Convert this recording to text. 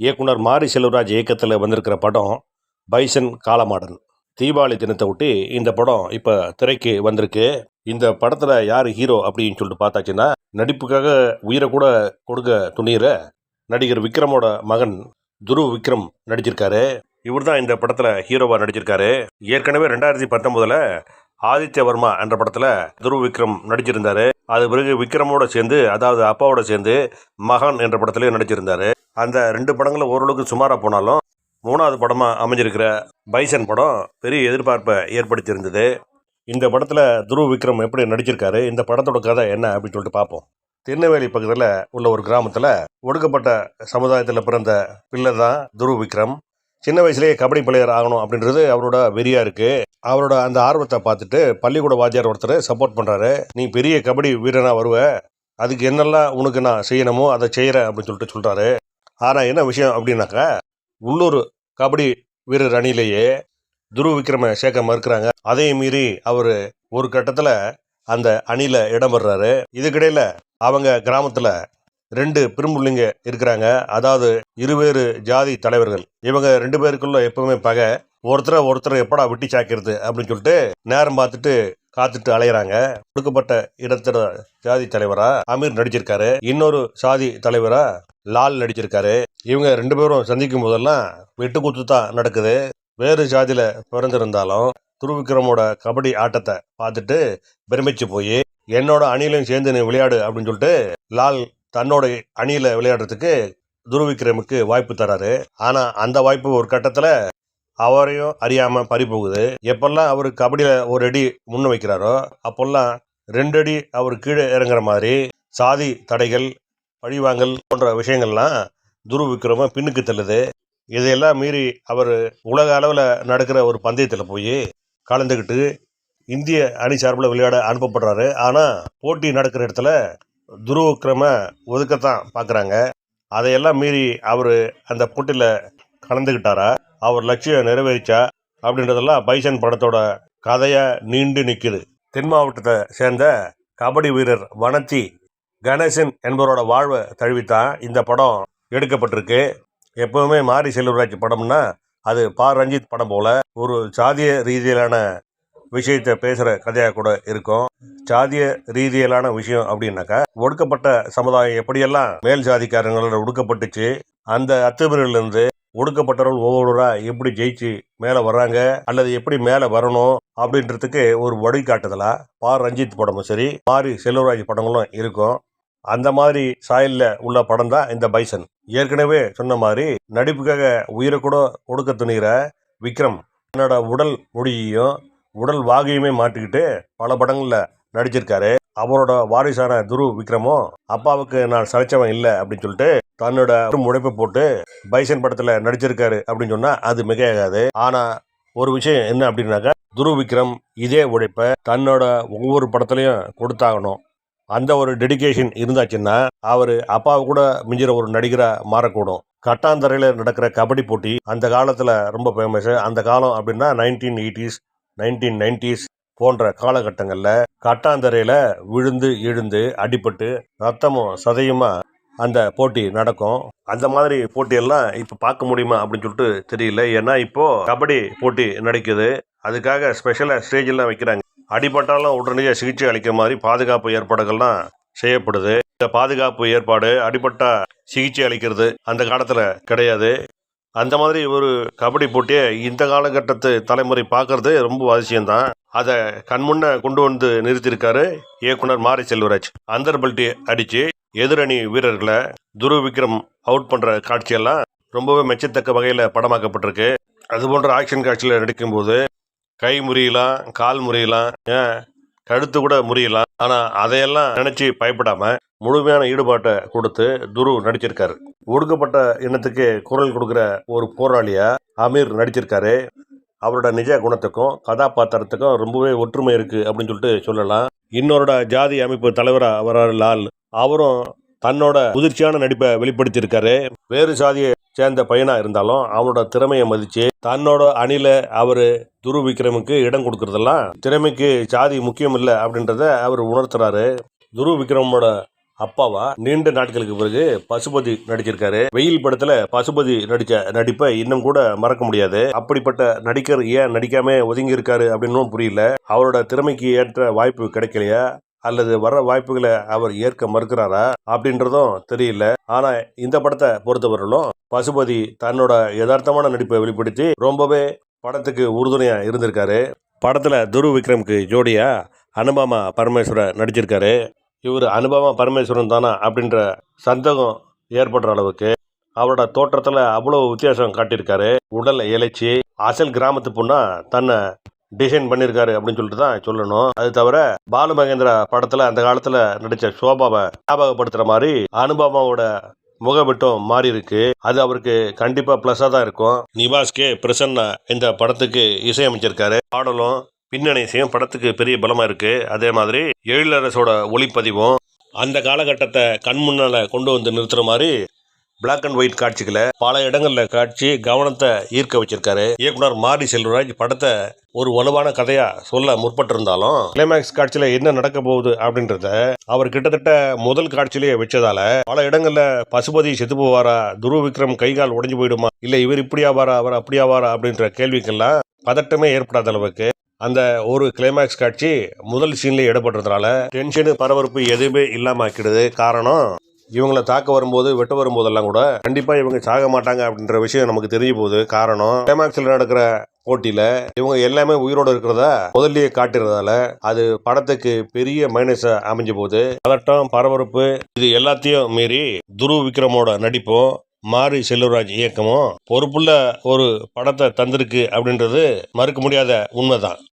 இயக்குனர் மாரி செல்வராஜ் இயக்கத்தில் வந்திருக்கிற படம் பைசன் காலமாடன் தீபாவளி தினத்தை ஒட்டி இந்த படம் இப்போ திரைக்கு வந்திருக்கு. இந்த படத்தில் யார் ஹீரோ அப்படின்னு சொல்லிட்டு பார்த்தாச்சுன்னா நடிப்புக்காக உயிரை கூட கொடுக்க துணியிற நடிகர் விக்ரமோட மகன் துருவ் விக்ரம் நடிச்சிருக்காரு. இவர் தான் இந்த படத்தில் ஹீரோவாக நடிச்சிருக்காரு. ஏற்கனவே ரெண்டாயிரத்தி பத்தொம்போதில் ஆதித்யவர்மா என்ற படத்தில் துருவ் விக்ரம் நடிச்சிருந்தார். அது பிறகு விக்ரமோட சேர்ந்து அதாவது அப்பாவோட சேர்ந்து மகான் என்ற படத்துலையும் நடிச்சிருந்தார். அந்த ரெண்டு படங்களும் ஓரளவுக்கு சுமாராக போனாலும் மூணாவது படமாக அமைஞ்சிருக்கிற பைசன் படம் பெரிய எதிர்பார்ப்பை ஏற்படுத்தியிருந்தது. இந்த படத்தில் துருவ் விக்ரம் எப்படி நடிச்சிருக்காரு இந்த படத்தோட கதை என்ன அப்படின்னு சொல்லிட்டு பார்ப்போம். திருநெல்வேலி பக்கத்தில் உள்ள ஒரு கிராமத்தில் ஒடுக்கப்பட்ட சமுதாயத்தில் பிறந்த பிள்ளை தான் துருவ் விக்ரம் சின்ன வயசுலேயே கபடி பிளேயர் ஆகணும் அப்படின்றது அவரோட வெறியா இருக்குது அவரோட அந்த ஆர்வத்தை பார்த்துட்டு பள்ளிக்கூட வாத்தியார் ஒருத்தர் சப்போர்ட் பண்ணுறாரு நீ பெரிய கபடி வீரனாக வருவ. அதுக்கு என்னெல்லாம் உனக்கு நான் செய்யணுமோ அதை செய்கிறேன் அப்படின்னு சொல்லிட்டு சொல்கிறாரு ஆனால் என்ன விஷயம் அப்படின்னாக்கா உள்ளூர் கபடி வீரர் அணியிலேயே துருவ விக்ரம சேர்க்க மறுக்கிறாங்க அதையும் மீறி அவர் ஒரு கட்டத்தில் அந்த அணியில் இடம்பெறாரு இதுக்கிடையில் அவங்க கிராமத்தில் ரெண்டு பெரும்புள்ளிங்க இருக்கிறாங்க. அதாவது இருவேறு ஜாதி தலைவர்கள். இவங்க ரெண்டு பேருக்குள்ள எப்பவுமே பகை. ஒருத்தரை ஒருத்தரை எப்படா விட்டி சாக்கிறது அப்படின்னு சொல்லிட்டு நேரம் பார்த்துட்டு காத்துட்டு அலையிறாங்க. கொடுக்கப்பட்ட இடத்துல ஜாதி தலைவரா? அமீர் நடிச்சிருக்காரு. இன்னொரு சாதி தலைவரா? லால் நடிச்சிருக்காரு. இவங்க ரெண்டு பேரும் சந்திக்கும் போதெல்லாம் வெட்டு குத்து தான் நடக்குது. வேறு ஜாதியில பிறந்திருந்தாலும் துருவிக்ரமோட கபடி ஆட்டத்தை பார்த்துட்டு பெருமிச்சு போய் என்னோட அணியிலையும் சேர்ந்து நீ விளையாடு அப்படின்னு சொல்லிட்டு லால் தன்னோட அணியில் விளையாடுறதுக்கு துருவிக்ரமுக்கு வாய்ப்பு தராரு. ஆனால் அந்த வாய்ப்பு ஒரு கட்டத்தில் அவரையும் அறியாமல் பறிபோகுது. எப்பெல்லாம் அவர் கபடியில் ஒரு அடி முன்ன வைக்கிறாரோ அப்போல்லாம் ரெண்டு அடி அவர் கீழே இறங்குற மாதிரி சாதி தடைகள் பழிவாங்கல் போன்ற விஷயங்கள்லாம் துருவ விக்ரம பின்னுக்கு தள்ளுது. இதையெல்லாம் மீறி அவர் உலக அளவில் நடக்கிற ஒரு பந்தயத்தில் போய் கலந்துக்கிட்டு இந்திய அணி சார்பில் விளையாட அனுப்பப்படுறாரு. ஆனால் போட்டி நடக்கிற இடத்துல துருவ ஒதுக்கத்தான் பார்க்குறாங்க அதையெல்லாம் மீறி அவர் அந்த போட்டியில் கலந்துக்கிட்டாரா அவர் லட்சியம் நிறைவேறிச்சா? அப்படின்றதெல்லாம் பைசன் படத்தோட கதையாக நீண்டு நிற்குது தென் மாவட்டத்தை சேர்ந்த கபடி வீரர் வனத்தி கணேசன் என்பவரோட வாழ்வை தழுவித்தான் இந்த படம் எடுக்கப்பட்டிருக்கு. எப்பவுமே மாரி செல்வராஜ் படம்னா அது பா. ரஞ்சித் படம் போல ஒரு சாதிய ரீதியிலான விஷயத்தை பேசுகிற கதையாக கூட இருக்கும். சாதிய ரீதியிலான விஷயம் அப்படின்னாக்கா ஒடுக்கப்பட்ட சமுதாயம் எப்படியெல்லாம் மேல் ஜாதிக்காரங்களோட ஒடுக்கப்பட்டுச்சு அந்த அத்துமீறலிருந்து ஒடுக்கப்பட்டவர்கள் ஒவ்வொருவராக எப்படி ஜெயிச்சு மேலே வர்றாங்க அல்லது எப்படி மேலே வரணும் அப்படின்றதுக்கு ஒரு வழிகாட்டுதலா பா. ரஞ்சித் படமும் சரி மாரி செல்வராஜ் படங்களும் இருக்கும். அந்த மாதிரி சாயலில் உள்ள படம் தான் இந்த பைசன். ஏற்கனவே சொன்ன மாதிரி நடிப்புக்காக உயிரை கூட கொடுக்க துணிகிற விக்ரம் தன்னோட உடல் மொழியையும் உடல் வாகையுமே மாட்டிக்கிட்டு பல படங்களில் நடிச்சிருக்காரு. அவரோட வாரிசான துரு விக்ரமும் அப்பாவுக்கு நான் சளைச்சவன் இல்லை அப்படின்னு சொல்லிட்டு தன்னோட உழைப்பை போட்டு பைசன் படத்தில் நடிச்சிருக்காரு அப்படின்னு சொன்னால் அது மிகையாகாது. ஆனால் ஒரு விஷயம் என்ன அப்படின்னாக்கா துரு விக்ரம் இதே உழைப்பை தன்னோட ஒவ்வொரு படத்துலையும் கொடுத்தாகணும். அந்த ஒரு டெடிகேஷன் இருந்தாச்சுன்னா அவர் அப்பாவை கூட மிஞ்சிற ஒரு நடிகராக மாறக்கூடும். கட்டாந்தரையில் நடக்கிற கபடி போட்டி அந்த காலத்தில் ரொம்ப ஃபேமஸ் அந்த காலம் அப்படின்னா நைன்டீன் எயிட்டிஸ் நைன்டீன் நைன்டிஸ் போன்ற காலகட்டங்களில் கட்டாந்தரையில் விழுந்து எழுந்து அடிபட்டு ரத்தமும் சதையுமா அந்த போட்டி நடக்கும். அந்த மாதிரி போட்டியெல்லாம் இப்போ பார்க்க முடியுமா அப்படின்னு சொல்லிட்டு தெரியல. ஏன்னா இப்போ கபடி போட்டி நடக்குது. அதுக்காக ஸ்பெஷலாக ஸ்டேஜெல்லாம் வைக்கிறாங்க. அடிபட்டாலும் உடனடியாக சிகிச்சை அளிக்கிற மாதிரி பாதுகாப்பு ஏற்பாடுகள்லாம் செய்யப்படுது. இந்த பாதுகாப்பு ஏற்பாடு அடிபட்டா சிகிச்சை அளிக்கிறது அந்த காலத்தில் கிடையாது. அந்த மாதிரி ஒரு கபடி போட்டியை இந்த காலகட்டத்து தலைமுறை பார்க்கறது ரொம்ப அவசியம்தான் அதை கண்முன்ன கொண்டு வந்து நிறுத்தியிருக்காரு இயக்குனர் மாரி செல்வராஜ். அந்தர் பல்ட்டி அடித்து எதிரணி வீரர்களை துருவ விக்ரம் அவுட் பண்ணுற காட்சியெல்லாம் ரொம்பவே மெச்சத்தக்க வகையில் படமாக்கப்பட்டிருக்கு. அது போன்ற ஆக்ஷன் காட்சியில் நடிக்கும்போது கை முறியலாம் கால் முறியலாம் ஏன் கழுத்து கூட முறியலாம். ஆனால் அதையெல்லாம் நினச்சி பயப்படாமல் முழுமையான ஈடுபாட்டை கொடுத்து துரு நடிச்சிருக்காரு. ஒடுக்கப்பட்ட இனத்துக்கு குரல் கொடுக்குற ஒரு போராளியா அமீர் நடிச்சிருக்காரு. அவரோட நிஜ குணத்துக்கும் கதாபாத்திரத்துக்கும் ரொம்பவே ஒற்றுமை இருக்கு அப்படின்னு சொல்லிட்டு சொல்லலாம். இன்னொருட ஜாதி அமைப்பு தலைவராக வர்றாரு லால். அவரும் தன்னோட முதிர்ச்சியான நடிப்பை வெளிப்படுத்தியிருக்காரு. வேறு சாதியை சேர்ந்த பையனா இருந்தாலும் அவனோட திறமையை மதிச்சு தன்னோட அணில அவரு துரு விக்ரமுக்கு இடம் கொடுக்கறதெல்லாம் திறமைக்கு சாதி முக்கியம் இல்லை அப்படின்றத அவர் உணர்த்துறாரு. துரு விக்ரமோட அப்பாவா நீண்ட நாட்களுக்கு பிறகு பசுபதி நடிச்சிருக்காரு. வெயில் படத்துல பசுபதி நடிச்ச நடிப்பை இன்னும் கூட மறக்க முடியாது. அப்படிப்பட்ட நடிகர் ஏன் நடிக்காம ஒதுங்கி இருக்காரு அப்படின்னும் புரியல. அவரோட திறமைக்கு ஏற்ற வாய்ப்பு கிடைக்கலையா? அல்லது வர வாய்ப்புகளை அவர் ஏற்க மறுக்கிறாரா? அப்படின்றதும் தெரியல. ஆனா இந்த படத்தை பொறுத்தவரையிலும் பசுபதி தன்னோட யதார்த்தமான நடிப்பை வெளிப்படுத்தி ரொம்பவே படத்துக்கு உறுதுணையா இருந்திருக்காரு. படத்துல துரு விக்ரம்க்கு ஜோடியா அனுபாமா பரமேஸ்வரர் நடிச்சிருக்காரு. இவர் அனுபவம் பரமேஸ்வரன் தானா அப்படின்ற சந்தேகம் ஏற்படுற அளவுக்கு அவரோட தோற்றத்தில் அவ்வளோ வித்தியாசம் காட்டியிருக்காரு. உடல் இழைச்சி அசல் கிராமத்து பொண்ணா தன்னை டிசைன் பண்ணியிருக்காரு அப்படின்னு சொல்லிட்டு தான் சொல்லணும். அது தவிர பாலு மகேந்திரா படத்தில் அந்த காலத்தில் நடித்த சோபாவை ஞாபகப்படுத்துகிற மாதிரி அனுபவாவோட முகவட்டம் மாறி இருக்கு அது அவருக்கு கண்டிப்பாக ப்ளஸ்ஸாக தான் இருக்கும். நிவாஸ்கே பிரசன்னா இந்த படத்துக்கு இசையமைச்சிருக்காரு. பாடலும் பின்னணி இசையும் படத்துக்கு பெரிய பலமாக இருக்குது அதே மாதிரி எழிலரசோட ஒளிப்பதிவும் அந்த காலகட்டத்தை கண் முன்னால கொண்டு வந்து நிறுத்துகிற மாதிரி பிளாக் அண்ட் ஒயிட் காட்சிகளை பல இடங்களில் காட்சி கவனத்தை ஈர்க்க வச்சிருக்காரு. இயக்குனர் மாரி செல்வராஜ் படத்தை ஒரு வலுவான கதையாக சொல்ல முற்பட்டிருந்தாலும் கிளைமேக்ஸ் காட்சியில் என்ன நடக்க போகுது அப்படின்றத அவர் கிட்டத்தட்ட முதல் காட்சியிலேயே வச்சதால பல இடங்களில் பசுபதி செத்து போவாரா துருவ விக்ரம் கை கால் போயிடுமா இல்லை இவர் இப்படியாவாரா அவர் அப்படியாவாரா அப்படின்ற கேள்விக்கெல்லாம் பதட்டமே ஏற்படாத அளவுக்கு அந்த ஒரு கிளைமேக்ஸ் காட்சி முதல் சீன்லேயே இடப்படுறதுனால டென்ஷனு பரபரப்பு எதுவுமே இல்லாமல் ஆக்கிடுது காரணம் இவங்கள தாக்க வரும்போது வெட்ட வரும்போதெல்லாம் கூட கண்டிப்பாக இவங்க சாக மாட்டாங்க அப்படின்ற விஷயம் நமக்கு தெரிஞ்சு போகுது. காரணம் கிளைமேக்ஸில் நடக்கிற போட்டியில் இவங்க எல்லாமே உயிரோட இருக்கிறதா முதல்லயே காட்டுறதால அது படத்துக்கு பெரிய மைனஸை அமைஞ்சு போகுது. பதட்டம் பரபரப்பு இது எல்லாத்தையும் மீறி துருவ் விக்ரமோட நடிப்பும் மாரி செல்வராஜ் இயக்கமும் பொறுப்புள்ள ஒரு படத்தை தந்திருக்கு அப்படின்றது மறுக்க முடியாத உண்மைதான்.